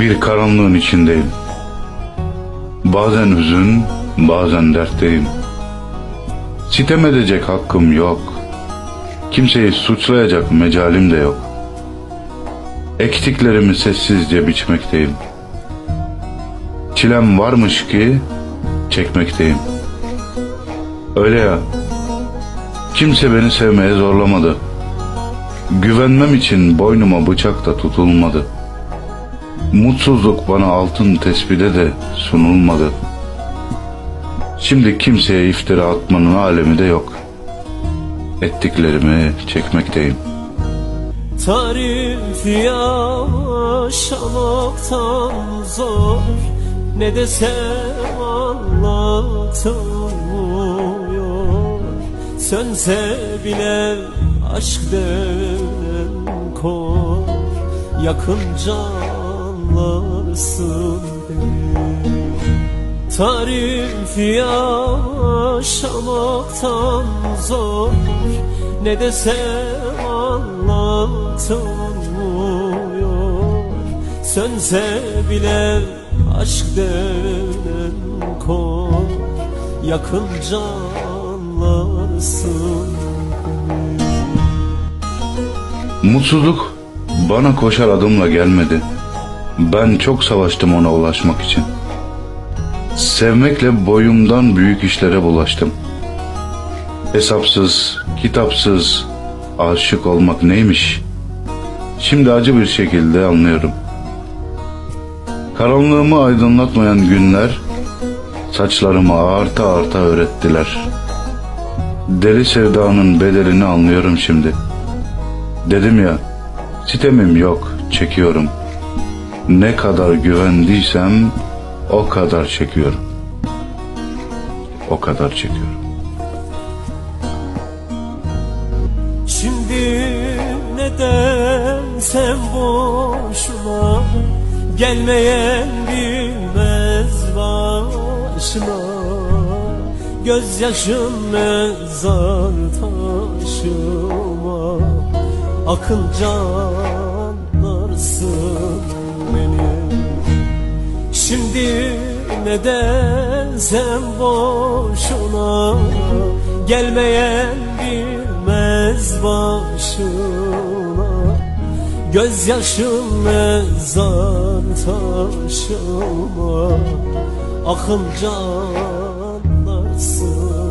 Bir karanlığın içindeyim. Bazen hüzün, bazen dertteyim. Sitem edecek hakkım yok. Kimseyi suçlayacak mecalim de yok. Ektiklerimi sessizce biçmekteyim. Çilem varmış ki çekmekteyim. Öyle ya. Kimse beni sevmeye zorlamadı. Güvenmem için boynuma bıçak da tutulmadı. Mutsuzluk bana altın tespide de sunulmadı. Şimdi kimseye iftira atmanın alemi de yok. Ettiklerimi çekmekteyim. Tarif yaşamaktan zor Ne desem anlatılmıyor Sönse bile aşk denen kor Yakınca anlarsın beni. Tarif yaşamaktan zor. Ne desem anlatılmıyor Sönse bile aşk denen kor. Yakınca anlarsın Mutsuzluk bana koşar adımla gelmedi. Ben çok savaştım ona ulaşmak için. Sevmekle boyumdan büyük işlere bulaştım. Hesapsız, kitapsız aşık olmak neymiş? Şimdi acı bir şekilde anlıyorum. Karanlığımı aydınlatmayan günler saçlarımı ağarta ağarta öğrettiler. Deli sevdanın bedelini anlıyorum şimdi. Dedim ya, sitemim yok, çekiyorum. Ne kadar güvendiysem o kadar çekiyorum. O kadar çekiyorum. Şimdi neden sen boşuna Gelmeyen bilmez başına Gözyaşın mezar taşıma Akınca Şimdi neden sen boşuna Gelmeyen bilmez başına. Gözyaşın mezar taşıma Akınca